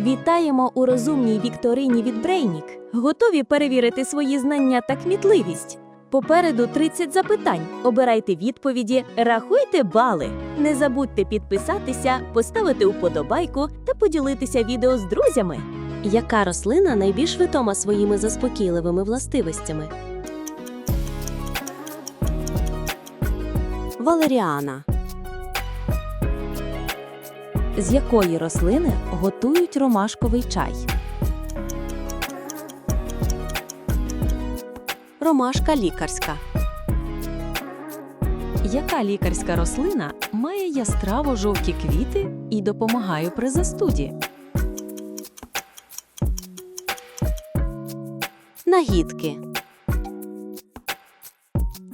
Вітаємо у розумній вікторині від Брейнік. Готові перевірити свої знання та кмітливість. Попереду 30 запитань. Обирайте відповіді, рахуйте бали. Не забудьте підписатися, поставити уподобайку та поділитися відео з друзями. Яка рослина найбільш відома своїми заспокійливими властивостями? Валеріана. З якої рослини готують ромашковий чай? Ромашка лікарська. Яка лікарська рослина має яскраво жовті квіти і допомагає при застуді? Нагідки.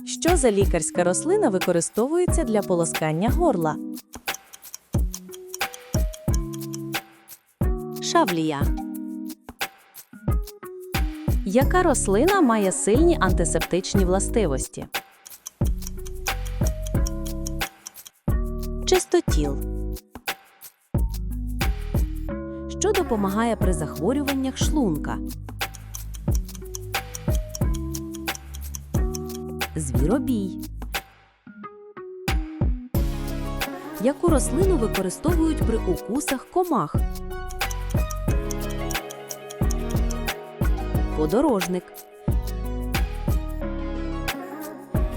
Що за лікарська рослина використовується для полоскання горла? Шавлія. Яка рослина має сильні антисептичні властивості? Чистотіл. Що допомагає при захворюваннях шлунка? Звіробій. Яку рослину використовують при укусах комах? Подорожник.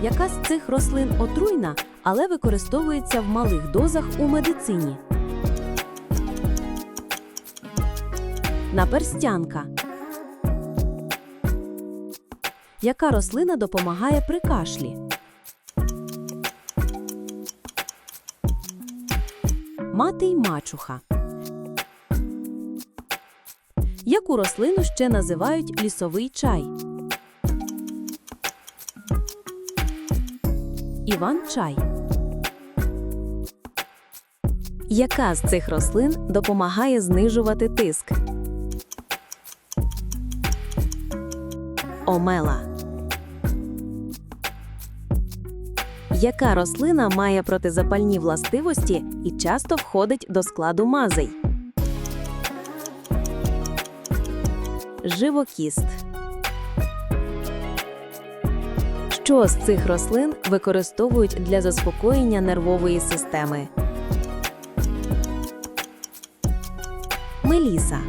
Яка з цих рослин отруйна, але використовується в малих дозах у медицині? Наперстянка. Яка рослина допомагає при кашлі? Мати й мачуха. Яку рослину ще називають лісовий чай? Іван-чай. Яка з цих рослин допомагає знижувати тиск? Омела. Яка рослина має протизапальні властивості і часто входить до складу мазей? Живокіст. Що з цих рослин використовують для заспокоєння нервової системи? Меліса.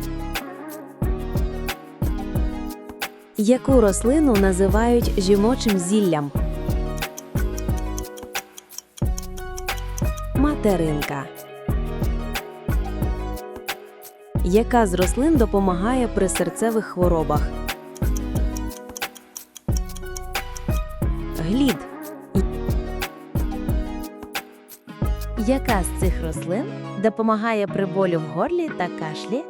Яку рослину називають жіночим зіллям? Материнка. Яка з рослин допомагає при серцевих хворобах? Глід. Яка з цих рослин допомагає при болю в горлі та кашлі,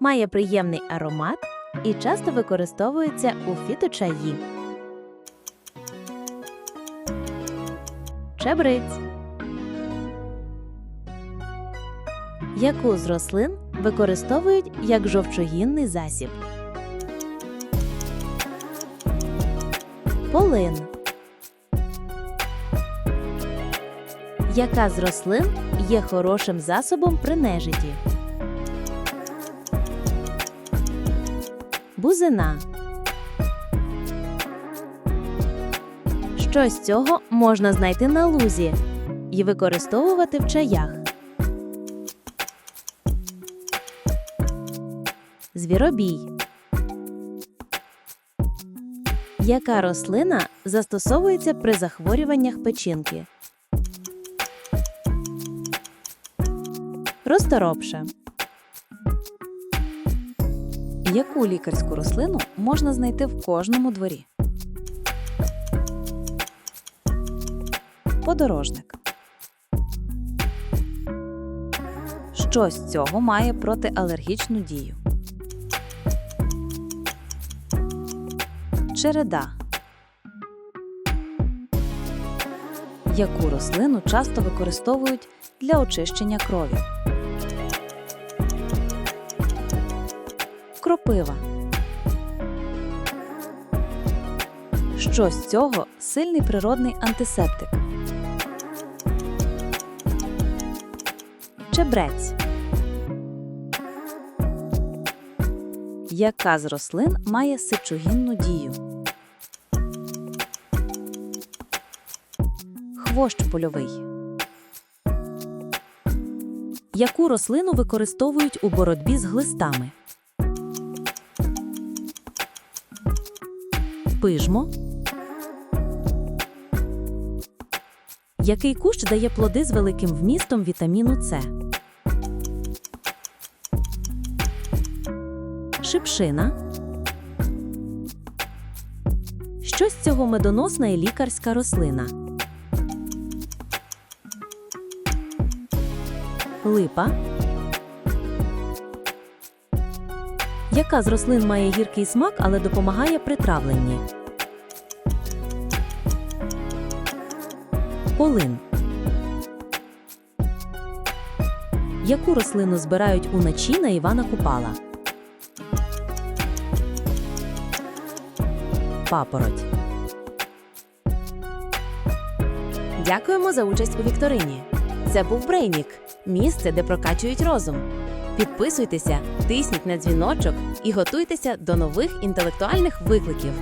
має приємний аромат і часто використовується у фіточаї? Чебриць. Яку з рослин використовують як жовчогінний засіб? Полин. Яка з рослин є хорошим засобом при нежиті? Бузина. Що з цього можна знайти на лузі і використовувати в чаях? Звіробій. Яка рослина застосовується при захворюваннях печінки? Розторопша. Яку лікарську рослину можна знайти в кожному дворі? Подорожник. Що з цього має протиалергічну дію? Череда. Яку рослину часто використовують для очищення крові? Кропива. Що з цього сильний природний антисептик? Чебрець. Яка з рослин має сечогінну дію? Хвощ польовий. Яку рослину використовують у боротьбі з глистами? Пижмо. Який кущ дає плоди з великим вмістом вітаміну С? Шипшина. Що з цього медоносна і лікарська рослина? Липа. Яка з рослин має гіркий смак, але допомагає при травленні? Полин. Яку рослину збирають уночі на Івана Купала? Папороть. Дякуємо за участь у вікторині. Це був Брейнік місце, де прокачують розум. Підписуйтеся, тисніть на дзвіночок і готуйтеся до нових інтелектуальних викликів.